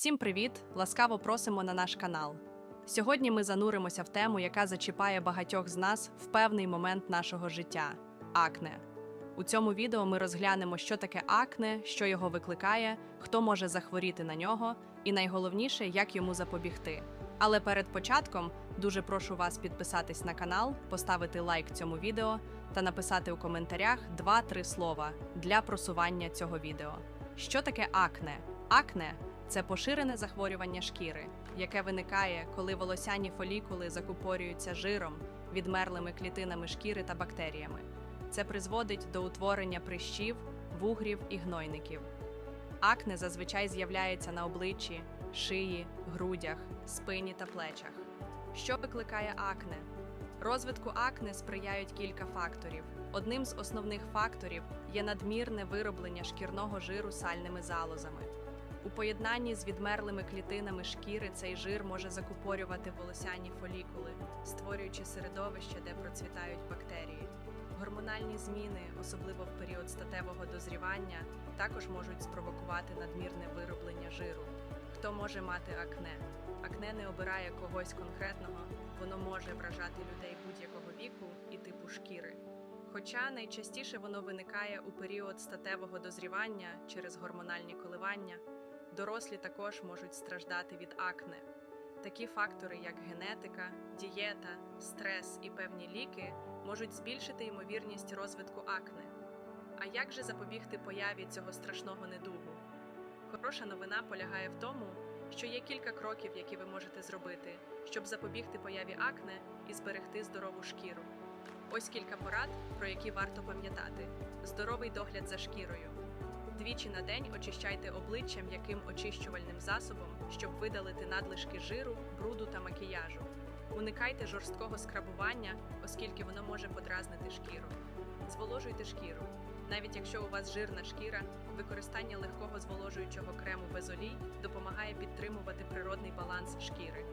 Всім привіт! Ласкаво просимо на наш канал. Сьогодні ми зануримося в тему, яка зачіпає багатьох з нас в певний момент нашого життя акне. У цьому відео ми розглянемо, що таке акне, що його викликає, хто може захворіти на нього, і найголовніше, як йому запобігти. Але перед початком дуже прошу вас підписатись на канал, поставити лайк цьому відео та написати у коментарях 2-3 слова для просування цього відео. Що таке акне? Акне це поширене захворювання шкіри, яке виникає, коли волосяні фолікули закупорюються жиром, відмерлими клітинами шкіри та бактеріями. Це призводить до утворення прищів, вугрів і гнойників. Акне зазвичай з'являється на обличчі, шиї, грудях, спині та плечах. Що викликає акне? Розвитку акне сприяють кілька факторів. Одним з основних факторів є надмірне вироблення шкірного жиру сальними залозами. У поєднанні з відмерлими клітинами шкіри цей жир може закупорювати волосяні фолікули, створюючи середовище, де процвітають бактерії. Гормональні зміни, особливо в період статевого дозрівання, також можуть спровокувати надмірне вироблення жиру. Хто може мати акне? Акне не обирає когось конкретного, воно може вражати людей будь-якого віку і типу шкіри. Хоча найчастіше воно виникає у період статевого дозрівання через гормональні коливання, дорослі також можуть страждати від акне. Такі фактори, як генетика, дієта, стрес і певні ліки, можуть збільшити ймовірність розвитку акне. А як же запобігти появі цього страшного недугу? Хороша новина полягає в тому, що є кілька кроків, які ви можете зробити, щоб запобігти появі акне і зберегти здорову шкіру. Ось кілька порад, про які варто пам'ятати: здоровий догляд за шкірою. Двічі на день очищайте обличчя м'яким очищувальним засобом, щоб видалити надлишки жиру, бруду та макіяжу. Уникайте жорсткого скрабування, оскільки воно може подразнити шкіру. Зволожуйте шкіру. Навіть якщо у вас жирна шкіра, використання легкого зволожуючого крему без олій допомагає підтримувати природний баланс шкіри.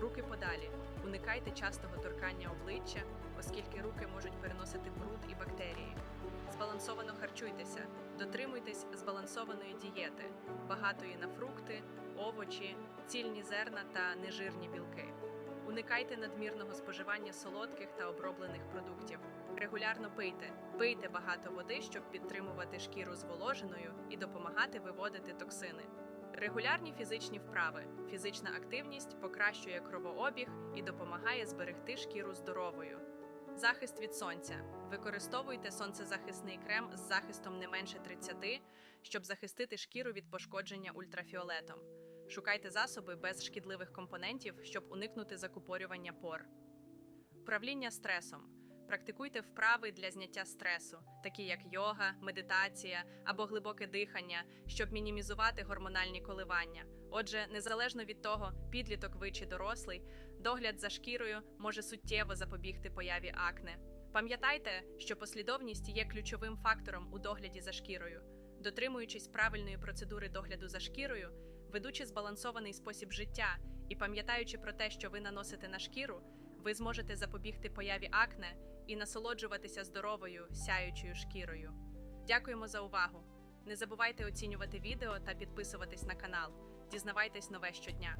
Руки подалі. Уникайте частого торкання обличчя, оскільки руки можуть переносити. Збалансовано харчуйтеся, дотримуйтесь збалансованої дієти, багатої на фрукти, овочі, цільні зерна та нежирні білки. Уникайте надмірного споживання солодких та оброблених продуктів. Регулярно пийте, пийте багато води, щоб підтримувати шкіру зволоженою і допомагати виводити токсини. Регулярні фізичні вправи. Фізична активність покращує кровообіг і допомагає зберегти шкіру здоровою. Захист від сонця. Використовуйте сонцезахисний крем з захистом не менше 30, щоб захистити шкіру від пошкодження ультрафіолетом. Шукайте засоби без шкідливих компонентів, щоб уникнути закупорювання пор. Управління стресом. Практикуйте вправи для зняття стресу, такі як йога, медитація або глибоке дихання, щоб мінімізувати гормональні коливання. Отже, незалежно від того, підліток ви чи дорослий, догляд за шкірою може суттєво запобігти появі акне. Пам'ятайте, що послідовність є ключовим фактором у догляді за шкірою. Дотримуючись правильної процедури догляду за шкірою, ведучи збалансований спосіб життя і пам'ятаючи про те, що ви наносите на шкіру, ви зможете запобігти появі акне і насолоджуватися здоровою, сяючою шкірою. Дякуємо за увагу! Не забувайте оцінювати відео та підписуватись на канал. Дізнавайтесь нове щодня.